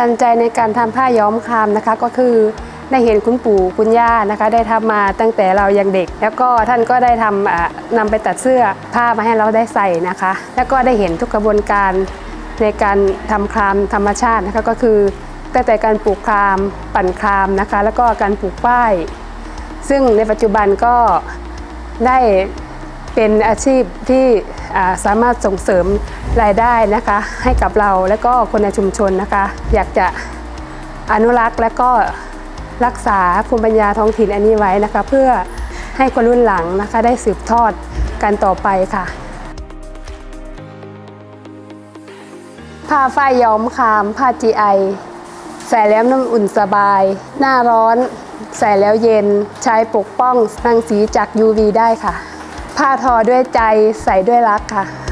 ดาลใจในการทำผ้าย้อมคามนะคะ ก็คือได้เห็นคุณปู่คุณย่านะคะ ได้ทำมาตั้งแต่เรายังเด็ก แล้วก็ท่านก็ได้ทำอ่านำไปตัดเสื้อผ้ามาให้เราได้ใส่นะคะ แล้วก็ได้เห็นทุกกระบวนการในการทำครามธรรมชาตินะคะก็คือตั้งแต่การปลูกครามปั่นครามนะคะ แล้วก็การปลูกป้าย ซึ่งในปัจจุบันก็ได้ เป็นอาชีพที่สามารถส่งเสริมรายได้นะคะ ให้กับเราและก็คนในชุมชนนะคะ อยากจะอนุรักษ์และก็รักษาภูมิปัญญาท้องถิ่นอันนี้ไว้นะคะ เพื่อให้คนรุ่นหลังนะคะได้สืบทอดกันต่อไปค่ะผ้าฝ้ายย้อมคามผ้า GI ใส่แล้วน้ำอุ่นสบาย หน้าร้อน ใส่แล้วเย็นใช้ปกป้องรังสีจาก UV ได้ค่ะ ผ้าทอด้วยใจใส่ด้วยรักค่ะ